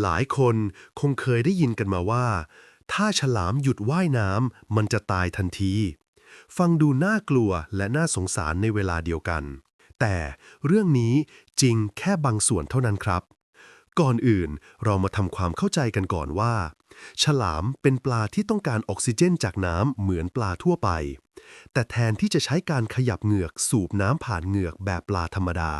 หลายคนคงเคยได้ยินกันมาว่า ถ้าฉลามหยุดว่ายน้ำมันจะตายทันที ฟังดูน่ากลัวและน่าสงสารในเวลาเดียวกัน แต่เรื่องนี้จริงแค่บางส่วนเท่านั้นครับ ก่อนอื่นเรามาทำความเข้าใจกันก่อนว่า ฉลามเป็นปลาที่ต้องการออกซิเจนจากน้ำเหมือนปลาทั่วไป แต่แทนที่จะใช้การขยับเหงือกสูบน้ำผ่านเหงือกแบบปลาธรรมดา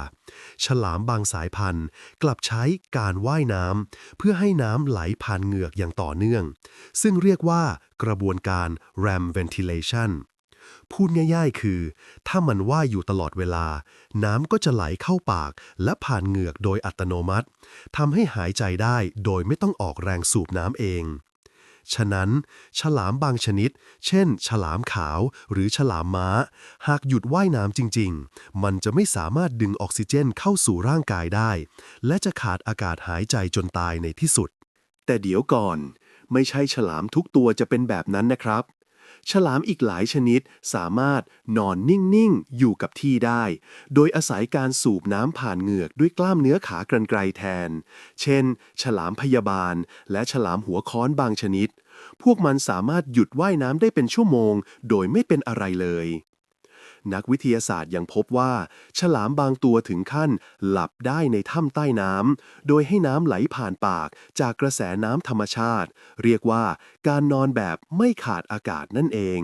ฉลามบางสายพันธุ์ กลับใช้การว่ายน้ำเพื่อให้น้ำไหลผ่านเหงือกอย่างต่อเนื่อง ซึ่งเรียกว่ากระบวนการ ram ventilation พูดง่ายๆ คือ ถ้ามันว่ายอยู่ตลอดเวลา น้ำก็จะไหลเข้าปาก และผ่านเหงือกโดยอัตโนมัติทำให้หายใจได้โดยไม่ต้องออกแรงสูบน้ำเอง ฉะนั้น ฉลามบางชนิด เช่น ฉลามขาวหรือฉลามม้า หากหยุดว่ายน้ำจริง ๆ มันจะไม่สามารถดึงออกซิเจนเข้าสู่ร่างกายได้ และจะขาดอากาศหายใจจนตายในที่สุด แต่เดี๋ยวก่อน ไม่ใช่ฉลามทุกตัวจะเป็นแบบนั้นนะครับ ฉลามอีกหลายชนิดสามารถนอนนิ่ง ๆ อยู่กับที่ได้ โดยอาศัยการสูบน้ำผ่านเหงือกด้วยกล้ามเนื้อขากรรไกรแทน เช่น ฉลามพยาบาล และฉลามหัวค้อนบางชนิด พวกมันสามารถหยุดว่ายน้ำได้เป็นชั่วโมง โดยไม่เป็นอะไรเลย นักวิทยาศาสตร์ยังพบว่า ฉลามบางตัวถึงขั้น หลับได้ในถ้ำใต้น้ำ โดยให้น้ำไหลผ่านปากจากกระแสน้ำธรรมชาติ เรียกว่าการนอนแบบไม่ขาดอากาศนั่นเอง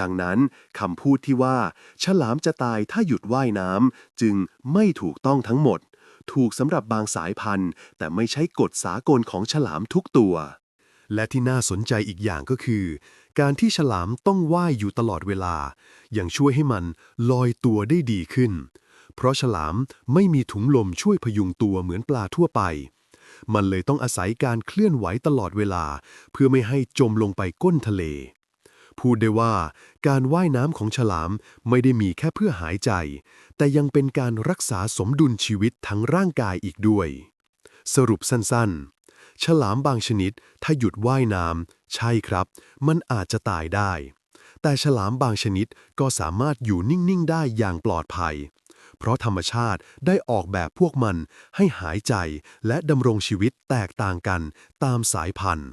ดังนั้นคำพูดที่ว่า ฉลามจะตายถ้าหยุดว่ายน้ำจึงไม่ถูกต้องทั้งหมด ถูกสำหรับบางสายพันธุ์ แต่ไม่ใช่กฎสากลของฉลามทุกตัว และที่น่าสนใจอีกอย่างก็คือ การที่ฉลามต้องว่ายอยู่ตลอดเวลา ยังช่วยให้มันลอยตัวได้ดีขึ้น เพราะฉลามไม่มีถุงลมช่วยพยุงตัวเหมือนปลาทั่วไป มันเลยต้องอาศัยการเคลื่อนไหวตลอดเวลา เพื่อไม่ให้จมลงไปก้นทะเล พูดได้ว่าการว่ายน้ำของฉลามไม่ได้มีแค่เพื่อหายใจ แต่ยังเป็นการรักษาสมดุลชีวิตทั้งร่างกายอีกด้วย สรุปสั้นๆ ฉลามบางชนิด ถ้าหยุดว่ายน้ำใช่ครับ มันอาจจะตายได้ แต่ฉลามบางชนิดก็สามารถอยู่นิ่ง ๆ ได้อย่างปลอดภัย เพราะธรรมชาติได้ออกแบบพวกมันให้หายใจและดำรงชีวิตแตกต่างกันตามสายพันธุ์